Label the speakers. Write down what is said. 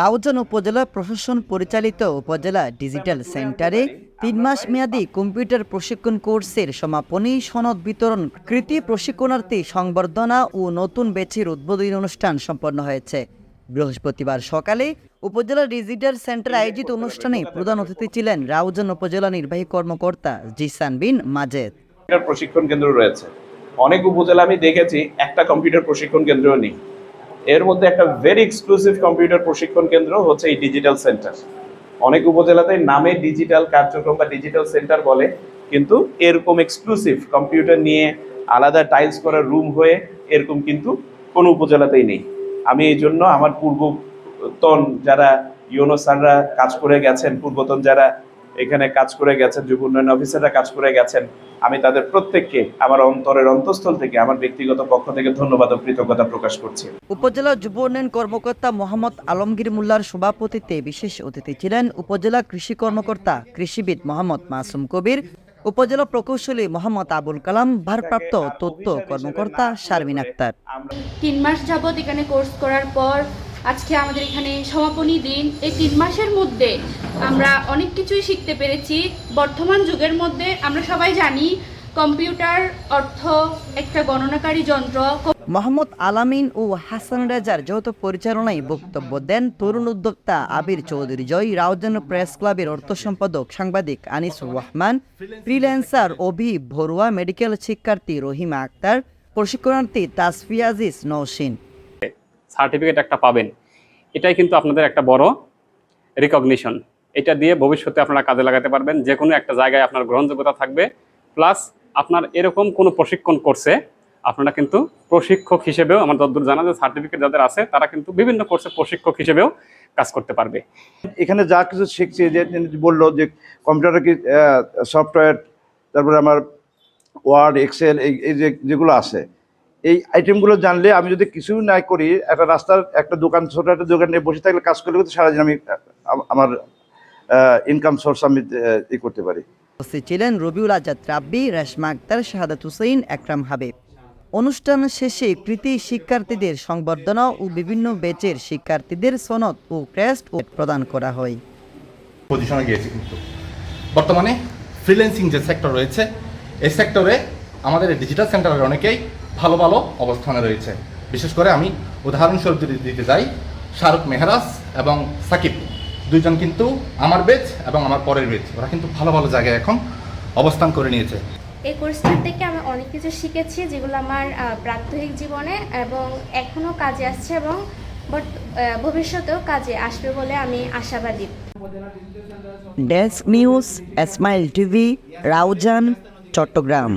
Speaker 1: রাউজান উপজেলা প্রশাসন পরিচালিত উপজেলা ডিজিটাল সেন্টারে তিন মাস মেয়াদী কম্পিউটার প্রশিক্ষণ কোর্সের সমাপনী সনদ বিতরণ কৃতি প্রশিক্ষণার্থী সংবর্ধনা ও নতুন বেচের উদ্বোধনী অনুষ্ঠান সম্পন্ন হয়েছে। বৃহস্পতিবার সকালে উপজেলা ডিজিটাল সেন্টার আয়োজিত অনুষ্ঠানে প্রধান অতিথি ছিলেন রাউজান উপজেলা নির্বাহী কর্মকর্তা জিসান বিন মাজেদ।
Speaker 2: প্রশিক্ষণ কেন্দ্র রয়েছে। অনেক উপজেলা আমি দেখেছি, একটা কম্পিউটার প্রশিক্ষণ কেন্দ্র নেই। এর মধ্যে একটা ভেরি এক্সক্লুসিভ কম্পিউটার প্রশিক্ষণ কেন্দ্র হচ্ছে এই ডিজিটাল সেন্টার অনেক উপজেলাতে নামে ডিজিটাল কার্যক্রম বা ডিজিটাল সেন্টার বলে, কিন্তু এরকম এক্সক্লুসিভ কম্পিউটার নিয়ে আলাদা টাইলস করা রুম হয়ে এরকম কিন্তু কোনো উপজেলাতেই নেই। আমি এই জন্য আমার পূর্বতন যারা ইউনো স্যাররা কাজ করে গেছেন, পূর্বতন যারা এখানে কাজ করে গেছেন যুব উন্নয়ন অফিসাররা কাজ করে গেছেন। আমি তাদের প্রত্যেককে আমার অন্তরের অন্তঃস্থল থেকে আমার ব্যক্তিগত পক্ষ থেকে ধন্যবাদ ও কৃতজ্ঞতা প্রকাশ করছি।
Speaker 1: উপজেলা যুব উন্নয়ন কর্মকর্তা মোহাম্মদ আলমগীর মোল্লার সভাপতিত্বে বিশেষ অতিথি ছিলেন উপজেলা কৃষি কর্মকর্তা কৃষিবিদ মোহাম্মদ মাসুম কবির উপজেলা প্রকৌশলী মোহাম্মদ আবুল কালাম ভারপ্রাপ্ত তথ্য কর্মকর্তা শারমিন আক্তার।
Speaker 3: তিন মাস যাবৎ এখানে কোর্স করার পর আজকে আমাদের এখানে সমাপনী দিন। এই তিন মাসের মধ্যে আমরা অনেক কিছুই শিখতে পেরেছি। বর্তমান যুগের মধ্যে আমরা সবাই জানি, কম্পিউটার অর্থ একটা গণনাকারী যন্ত্র।
Speaker 1: মোহাম্মদ আলামিন ও হাসান রাজার যৌথ পরিচালনায় বক্তব্য দেন তরুণ উদ্যোক্তা আবির চৌধুরী জয়, রাউজান প্রেস ক্লাবের অর্থ সম্পাদক সাংবাদিক আনিসুর রহমান, ফ্রিল্যান্সার অভি ভরুয়া, মেডিকেল শিক্ষার্থী রহিমা আক্তার, প্রশিক্ষণার্থী তাসফিয়া আজিজ নৌসিন
Speaker 4: সার্টিফিকেট একটা পাবেন। এটাই কিন্তু আপনাদের একটা বড় রিকগনিশন এটা দিয়ে ভবিষ্যতে আপনারা কাজে লাগাতে পারবেন যে কোনো একটা জায়গায় আপনার গ্রহণযোগ্যতা থাকবে প্লাস আপনার এরকম কোনো প্রশিক্ষণ করছে আপনারা কিন্তু প্রশিক্ষক হিসেবেও আমার যতদূর জানা যে সার্টিফিকেট যাদের আছে, তারা কিন্তু বিভিন্ন কোর্সে প্রশিক্ষক হিসেবেও কাজ করতে পারবে।
Speaker 5: এখানে যা কিছু শিখছি, যে বলল যে কম্পিউটার কি সফটওয়্যার তারপরে আমার ওয়ার্ড এক্সেল এই যে যেগুলো আছে এই আইটেমগুলো জানলে আমি যদি কিছু না করি একটা রাস্তার একটা দোকান ছোট একটা দোকান বসে থাকলে কাজ করলে কিন্তু সারাদিন আমি আমার ইনকাম সোর্স আমি ই করতে পারি।
Speaker 1: উপস্থিত ছিলেন রবিউল আজাদ রাব্বি রেশমা আক্তার শাহাদাত হুসেইন একরাম হাবিব। অনুষ্ঠান শেষে কৃতি শিক্ষার্থীদের সংবর্ধনা ও বিভিন্ন বেচের শিক্ষার্থীদের সনদ ও ক্রেস্ট ও প্রদান করা হয়।
Speaker 6: পজিশনে গিয়েছি কিন্তু। বর্তমানে ফ্রিল্যান্সিং যে সেক্টর রয়েছে এই সেক্টরে আমাদের ডিজিটাল সেন্টারের অনেকেই ভালো ভালো অবস্থানে রয়েছে। বিশেষ করে আমি উদাহরণস্বরূপ যদি দিতে যাই শাহরুখ মেহরাজ এবং সাকিব দুইজন কিন্তু আমার বেচ এবং আমার পরের বেচ ওরা কিন্তু ভালো ভালো জায়গায় এখন অবস্থান করে নিয়েছে।
Speaker 7: এই কোর্সটার থেকে আমি অনেক কিছু শিখেছি যেগুলো আমার প্রাত্যহিক জীবনে এবং এখনও কাজে আসছে এবং আহ, ভবিষ্যতেও কাজে আসবে বলে আমি আশাবাদী।
Speaker 1: ডেস্ক নিউজ এসমাইল টিভি রাউজান চট্টগ্রাম।